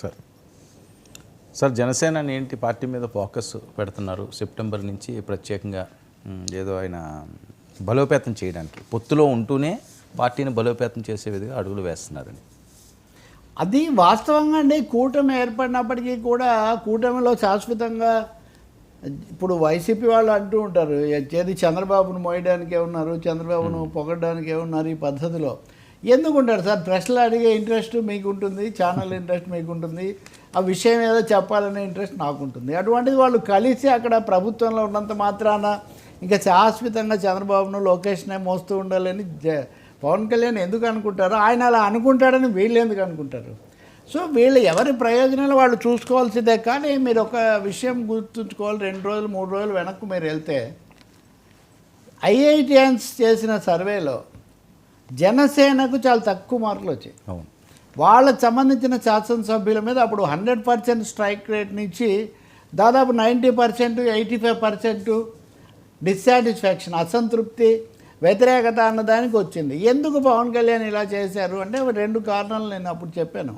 Sir. Sir Janasena ఏంటి party మీద focus పెడుతున్నారు? సెప్టెంబర్ నుంచి ప్రత్యేకంగా ఏదో ఆయన బలోపేతం చేయడానికి పొత్తులో ఉంటూనే పార్టీని బలోపేతం చేసే విధంగా అడుగులు వేస్తున్నారని. అది వాస్తవంగా అండి. కూటమి ఏర్పడినప్పటికీ కూడా కూటమిలో శాశ్వతంగా ఇప్పుడు వైసీపీ వాళ్ళు అంటూ ఉంటారు ఏది చంద్రబాబును మోయడానికే ఉన్నారు చంద్రబాబును పొగడడానికే ఉన్నారు ఈ పద్ధతిలో. ఎందుకు ఉంటారు సార్? ప్రశ్నలు అడిగే ఇంట్రెస్ట్ మీకు ఉంటుంది ఛానల్ ఇంట్రెస్ట్ మీకు ఉంటుంది ఆ విషయం ఏదో చెప్పాలనే ఇంట్రెస్ట్ నాకు ఉంటుంది అటువంటిది వాళ్ళు కలిసి అక్కడ ప్రభుత్వంలో ఉన్నంత మాత్రాన ఇంకా శాశ్వతంగా చంద్రబాబును లోకేష్నే మోస్తూ ఉండాలని జ- పవన్ కళ్యాణ్ ఎందుకు అనుకుంటారు ఆయన అలా అనుకుంటాడని వీళ్ళు ఎందుకు అనుకుంటారు? సో వీళ్ళు ఎవరి ప్రయోజనాలు వాళ్ళు చూసుకోవాల్సిందే కానీ మీరు ఒక విషయం గుర్తుంచుకోవాలి రెండు రోజులు మూడు రోజులు వెనక్కు మీరు వెళ్తే ఐఐటిఎన్స్ చేసిన సర్వేలో జనసేనకు చాలా తక్కువ మార్కులు వచ్చాయి. అవును. వాళ్ళకి సంబంధించిన శాసనసభ్యుల మీద అప్పుడు హండ్రెడ్ పర్సెంట్ స్ట్రైక్ రేట్ నుంచి దాదాపు ninety percent eighty five percent dissatisfaction అసంతృప్తి వ్యతిరేకత అన్నదానికి వచ్చింది. ఎందుకు పవన్ కళ్యాణ్ ఇలా చేశారు అంటే రెండు కారణాలు నేను అప్పుడు చెప్పాను.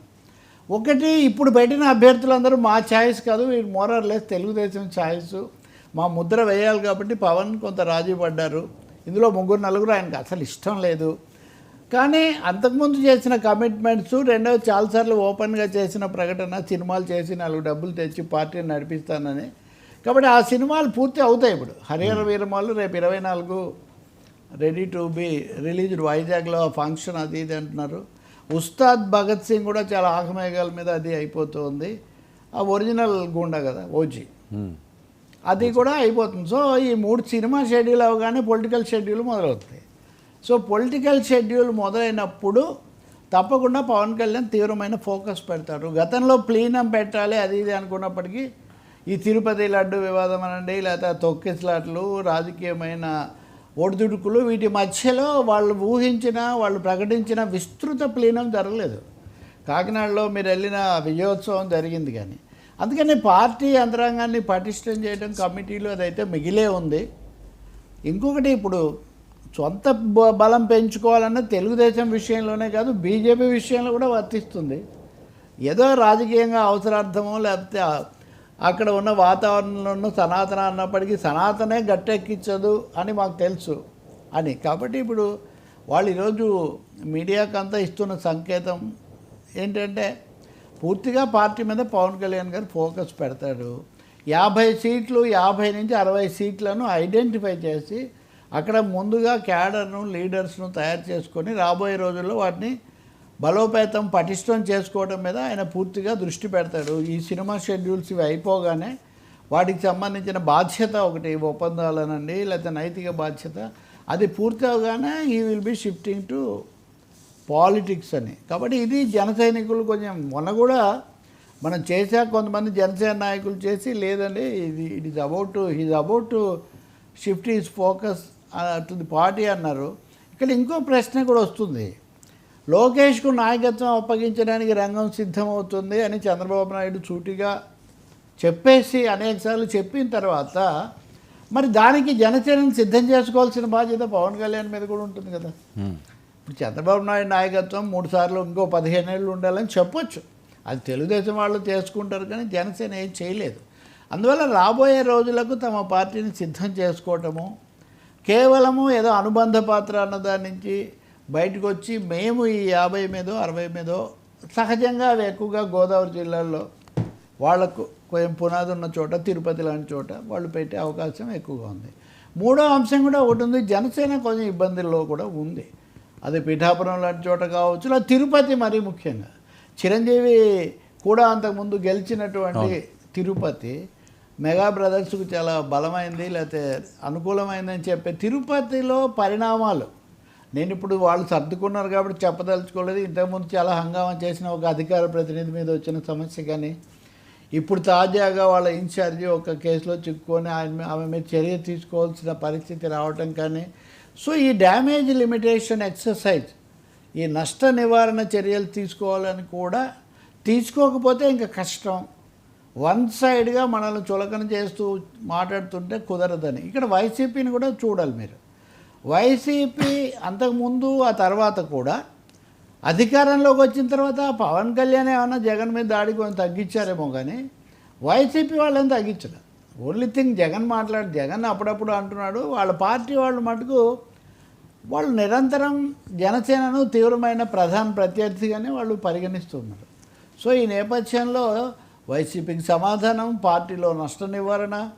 ఒకటి ఇప్పుడు పెట్టిన అభ్యర్థులందరూ మా ఛాయిస్ కాదు వీడు మోరర్లెస్ తెలుగుదేశం ఛాయిస్. మా ముద్ర వేయాలి కాబట్టి పవన్ కొంత రాజీ పడ్డారు. ఇందులో ముగ్గురు నలుగురు ఆయనకు అసలు ఇష్టం లేదు. కానీ అంతకుముందు చేసిన కమిట్మెంట్స్ రెండవది చాలాసార్లు ఓపెన్గా చేసిన ప్రకటన సినిమాలు చేసి నాలుగు డబ్బులు తెచ్చి పార్టీని నడిపిస్తానని. కాబట్టి ఆ సినిమాలు పూర్తి అవుతాయి ఇప్పుడు. హరిహర వీరమాలు రేపు ఇరవై నాలుగు రెడీ టు బి రిలీజ్డ్. వైజాగ్లో ఫంక్షన్ అది ఇది అంటున్నారు. ఉస్తాద్ భగత్ సింగ్ కూడా చాలా ఆకమేఘాల మీద అది అయిపోతుంది. ఆ ఒరిజినల్ గుండా కదా ఓజీ. ఉమ్. అది కూడా అయిపోతుంది. సో ఈ మూడు సినిమా షెడ్యూల్ అవగానే పొలిటికల్ షెడ్యూల్ మొదలవుతాయి సో పొలిటికల్ షెడ్యూల్ మొదలైనప్పుడు తప్పకుండా పవన్ కళ్యాణ్ తీవ్రమైన ఫోకస్ పెడతారు గతంలో ప్లీనం పెట్టాలి అది ఇది అనుకున్నప్పటికీ ఈ తిరుపతి లడ్డు వివాదం అనండి లేకపోతే తొక్కిసలాట్లు రాజకీయమైన ఒడిదుడుకులు వీటి మధ్యలో వాళ్ళు ఊహించిన వాళ్ళు ప్రకటించిన విస్తృత ప్లీనం జరగలేదు. కాకినాడలో మీరు వెళ్ళిన విజయోత్సవం జరిగింది కానీ. అందుకని పార్టీ యంత్రాంగాన్ని పటిష్టం చేయడం కమిటీలు అదైతే మిగిలే ఉంది. ఇంకొకటి ఇప్పుడు సొంత బలం పెంచుకోవాలన్న తెలుగుదేశం విషయంలోనే కాదు బీజేపీ విషయంలో కూడా వర్తిస్తుంది. ఏదో రాజకీయంగా అవసరార్థమో లేకపోతే అక్కడ ఉన్న వాతావరణంలోనూ సనాతన అన్నప్పటికీ సనాతనే గట్టెక్కించదు అని మాకు తెలుసు అని. కాబట్టి ఇప్పుడు వాళ్ళు ఈరోజు మీడియాకంతా ఇస్తున్న సంకేతం ఏంటంటే పూర్తిగా పార్టీ మీద పవన్ కళ్యాణ్ గారు ఫోకస్ పెడతాడు. యాభై సీట్లు యాభై నుంచి అరవై సీట్లను ఐడెంటిఫై చేసి అక్కడ ముందుగా క్యాడర్ను లీడర్స్ను తయారు చేసుకొని రాబోయే రోజుల్లో వాటిని బలోపేతం పటిష్టం చేసుకోవడం మీద ఆయన పూర్తిగా దృష్టి పెడతాడు. ఈ సినిమా షెడ్యూల్స్ ఇవి అయిపోగానే వాటికి సంబంధించిన బాధ్యత ఒకటి ఒప్పందాలనండి లేకపోతే నైతిక బాధ్యత అది పూర్తి అవగానే ఈ will be shifting to politics అని. కాబట్టి ఇది జన సైనికులు కొంచెం మొన్న కూడా మనం చేశాక కొంతమంది జనసేన నాయకులు చేసి లేదండి ఇది it is about to he's about to shift is focus to the party అన్నారు. ఇక్కడ ఇంకో ప్రశ్న కూడా వస్తుంది. లోకేష్కు నాయకత్వం అప్పగించడానికి రంగం సిద్ధమవుతుంది అని చంద్రబాబు నాయుడు సూటిగా చెప్పేసి అనేకసార్లు చెప్పిన తర్వాత మరి దానికి జనసేనని సిద్ధం చేసుకోవాల్సిన బాధ్యత పవన్ కళ్యాణ్ మీద కూడా ఉంటుంది కదా. ఇప్పుడు చంద్రబాబు నాయుడు నాయకత్వం మూడు సార్లు ఇంకో పదిహేను ఏళ్ళు ఉండాలని చెప్పొచ్చు. అది తెలుగుదేశం వాళ్ళు చేసుకుంటారు కానీ జనసేన ఏం చేయలేదు. అందువల్ల రాబోయే రోజులకు తమ పార్టీని సిద్ధం చేసుకోవటము కేవలము ఏదో అనుబంధ పాత్ర అన్న దాని నుంచి బయటకు వచ్చి మేము ఈ యాభై మీదో అరవై మీదో సహజంగా అవి ఎక్కువగా గోదావరి జిల్లాల్లో వాళ్ళకు కొంచెం పునాది ఉన్న చోట తిరుపతి లాంటి చోట వాళ్ళు పెట్టే అవకాశం ఎక్కువగా ఉంది. మూడో అంశం కూడా ఒకటి ఉంది జనసేన కొంచెం ఇబ్బందుల్లో కూడా ఉంది. అది పిఠాపురం లాంటి చోట కావచ్చు లేదా తిరుపతి మరీ ముఖ్యంగా. చిరంజీవి కూడా అంతకుముందు గెలిచినటువంటి తిరుపతి మెగా బ్రదర్స్కు చాలా బలమైంది లేకపోతే అనుకూలమైందని చెప్పే తిరుపతిలో పరిణామాలు. నేను ఇప్పుడు వాళ్ళు సర్దుకున్నారు కాబట్టి చెప్పదలుచుకోలేదు. ఇంతకుముందు చాలా హంగామా చేసిన ఒక అధికార ప్రతినిధి మీద వచ్చిన సమస్య కానీ ఇప్పుడు తాజాగా వాళ్ళ ఇన్ఛార్జి ఒక కేసులో చిక్కుకొని ఆయన ఆమె మీద చర్య తీసుకోవాల్సిన పరిస్థితి రావటం కానీ సో ఈ డ్యామేజ్ లిమిటేషన్ ఎక్సర్సైజ్ ఈ నష్ట నివారణ చర్యలు తీసుకోవాలని కూడా తీసుకోకపోతే ఇంకా కష్టం. వన్ సైడ్గా మనల్ని చులకన చేస్తూ మాట్లాడుతుంటే కుదరదని. ఇక్కడ వైసీపీని కూడా చూడాలి మీరు. వైసీపీ అంతకుముందు ఆ తర్వాత కూడా అధికారంలోకి వచ్చిన తర్వాత పవన్ కళ్యాణ్ ఏమన్నా జగన్ మీద దాడి కొంచెం తగ్గించారేమో కానీ వైసీపీ వాళ్ళని తగ్గించలేదు ఓన్లీ థింగ్ జగన్ మాట్లాడు జగన్ అప్పుడప్పుడు అంటున్నాడు వాళ్ళ పార్టీ వాళ్ళు మటుకు వాళ్ళు నిరంతరం జనసేనను తీవ్రమైన ప్రధాన ప్రత్యర్థిగానే వాళ్ళు పరిగణిస్తున్నారు. సో ఈ నేపథ్యంలో వైసీపీకి సమాధానం పార్టీలో నష్ట నివారణ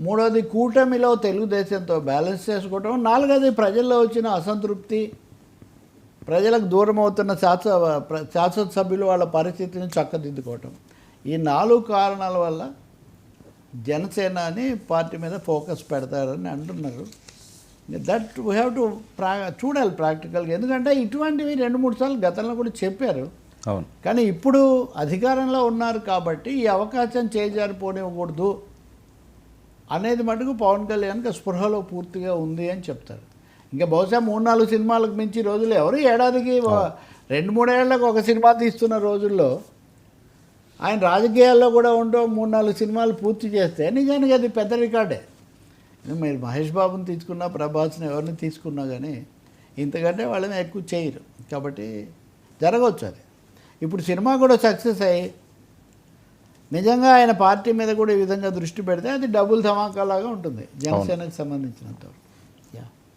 మూడోది కూటమిలో తెలుగుదేశంతో బ్యాలెన్స్ చేసుకోవటం నాలుగోది ప్రజల్లో వచ్చిన అసంతృప్తి ప్రజలకు దూరం అవుతున్న శాస ప్ర- శాసనసభ్యులు వాళ్ళ పరిస్థితిని చక్కదిద్దుకోవటం. ఈ నాలుగు కారణాల వల్ల జనసేన అని పార్టీ మీద ఫోకస్ పెడతారని అంటున్నారు. దట్ వీ హ్యావ్ టు ప్రా చూడాలి ప్రాక్టికల్గా. ఎందుకంటే ఇటువంటివి రెండు మూడు సార్లు గతంలో కూడా చెప్పారు. అవును. కానీ ఇప్పుడు అధికారంలో ఉన్నారు కాబట్టి ఈ అవకాశం చేజారిపోనివ్వకూడదు అనేది మటుకు పవన్ కళ్యాణ్కి స్పృహలో పూర్తిగా ఉంది అని చెప్తారు. ఇంకా బహుశా మూడు నాలుగు సినిమాలకు మించి రోజులు ఎవరు ఏడాదికి రెండు మూడేళ్ళకు ఒక సినిమా తీస్తున్న రోజుల్లో ఆయన రాజకీయాల్లో కూడా ఉంటూ మూడు నాలుగు సినిమాలు పూర్తి చేస్తే నిజానికి అది పెద్ద రికార్డే. మీరు మహేష్ బాబుని తీసుకున్నా ప్రభాస్ని ఎవరిని తీసుకున్నా కానీ ఇంతకంటే వాళ్ళని ఎక్కువ చేయరు. కాబట్టి జరగవచ్చు అది. ఇప్పుడు సినిమా కూడా సక్సెస్ అయ్యి నిజంగా ఆయన పార్టీ మీద కూడా ఈ విధంగా దృష్టి పెడితే అది డబుల్ ధమాకాలాగా ఉంటుంది జనసేనకు సంబంధించినంత వరకు